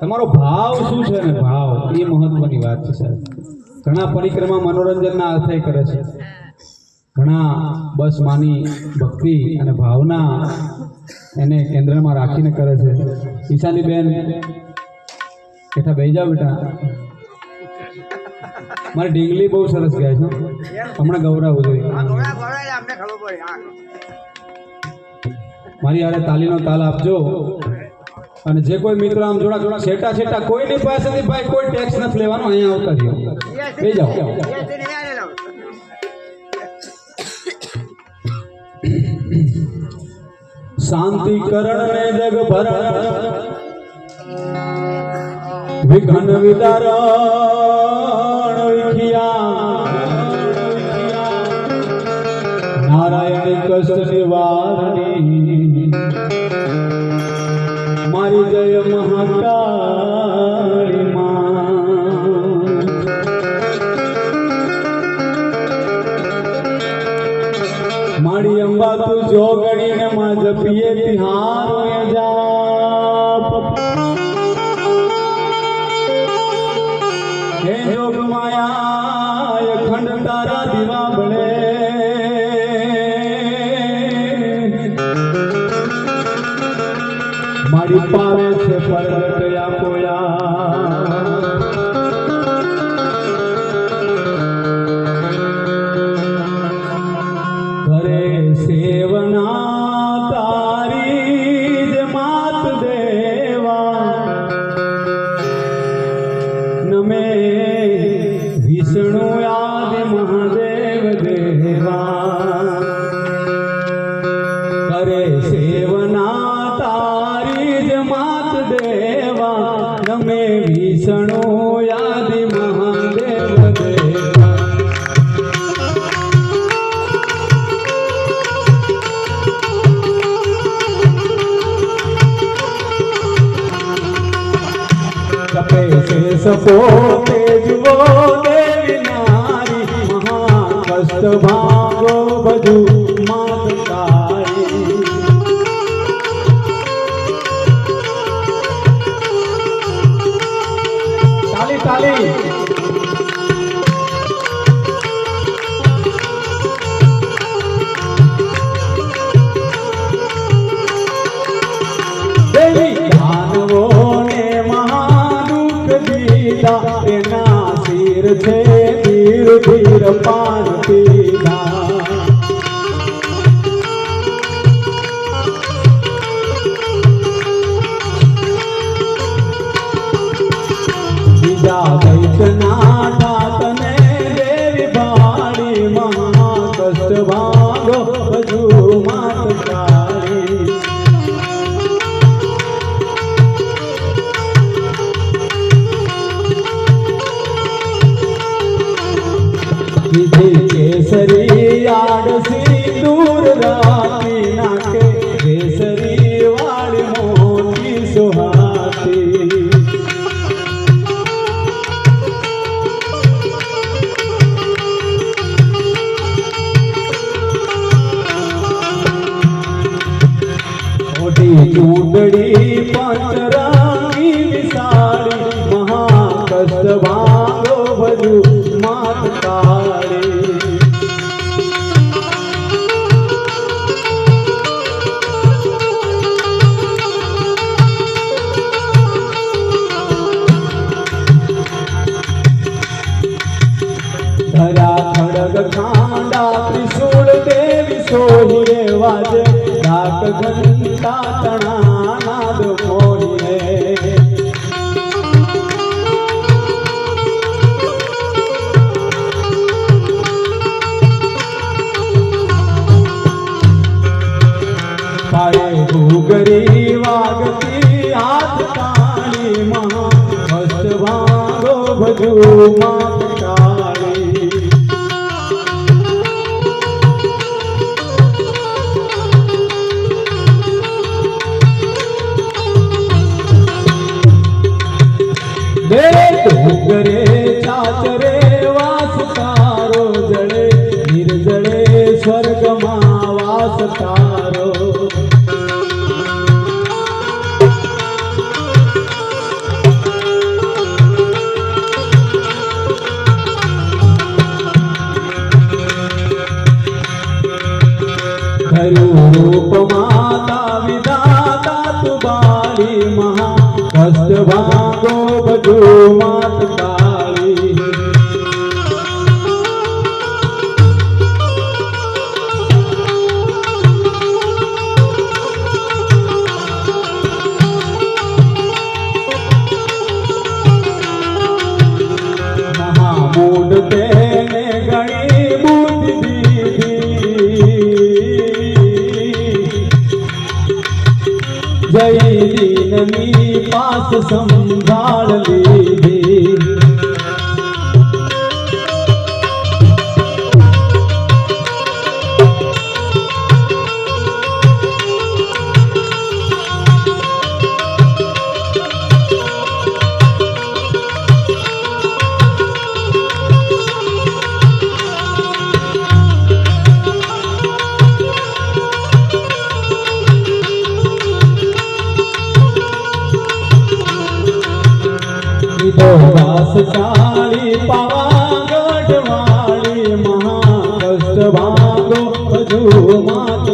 તમારો ભાવ શું છે ને? ભાવ એ મહત્વની વાત છે. સાહેબ ઘણા પરિક્રમા મનોરંજનના અર્થે કરે છે. ઘણા બસ માની ભક્તિ અને ભાવના એને કેન્દ્રમાં રાખીને કરે છે. ઈશાની બેન બેઠા બે જાઓ બેટા. મારી ઢીંગલી બહુ સરસ ગાય છે હમણાં ગૌરવ જોઈએ મારી હારે તાલીનો તાલ આપજો. અને જે કોઈ મિત્ર આમ જોડા જોડા છેટા છેટા કોઈની પાસેથી ભાઈ કોઈ ટેક્સ નથી લેવાનો અહીંયા આવતા રહ્યો. બે જાઓ. શાંતિ કરણ ને જગ ભરણ વિઘન વિદારણ વિખિયા નારાયણ કષ્ટ નિવારણી. મારી જય મહાકાળી મારી અંબા તું જોગણી ને માં જપીએ તિહારો જાપ મારી પાવે છે પરગટ આપોયા દેવા નમે વિષ્ણુ આદિ મહાદેવ દેવા. જપે છે સપોતે દેવી નારી મહા કષ્ટ ભાગો ધીર પાન પીધા બીજા દૈતના ઠાકને દેવી ભાડી મહા માત તારી વિધિ કેસરી આડસી દૂર રાખી નાખે કેસરી વાળી મોતી સુહાતી મોટી ચૂંદડી પંચરાની સાડી મહા ઘૂઘરી વાગતી હાથ તાળી મહા હસ્ત ભાગો રૂપ માતા વિધાતા તું બાળી મહા કષ્ટ ભાગો બધું માત જય દીનની પાસ સંભાળ લીધી લીધો વાસ ચાળી પાવાગઢ વાળી મહા કષ્ટ ભાગો બધું માત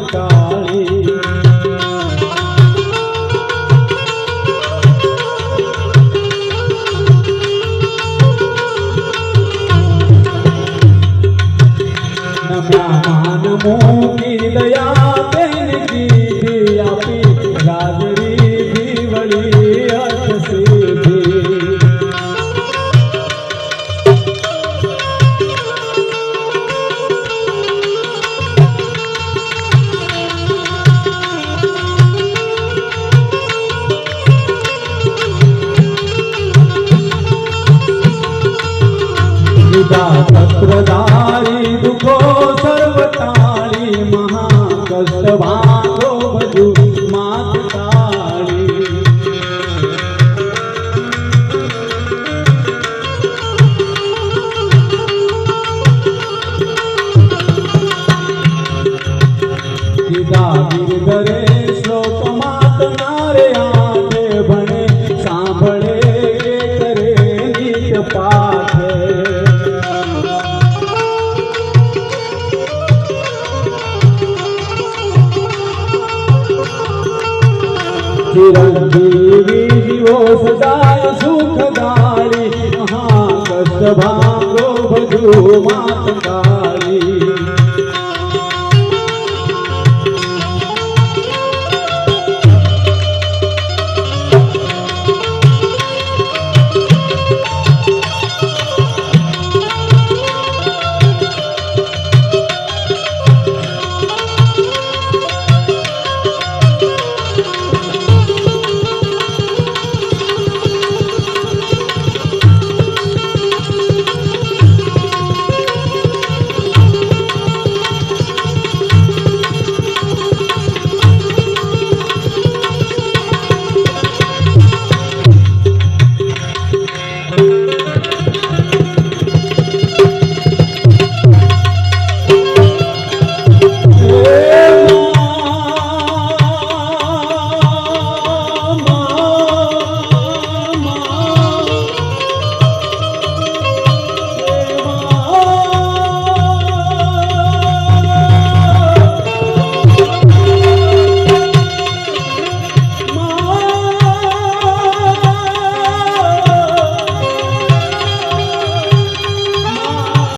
દયા લીધા સત્રધારી દુઃખો સર્વતાળી મહા કષ્ટ ભાગો બધું માત કાળી દીધા ગિરધરે શ્લોક માત ચિરંજીવી જીવો સદાય સુખદારી મહા કષ્ટ ભાગો ભજુ માત કાળી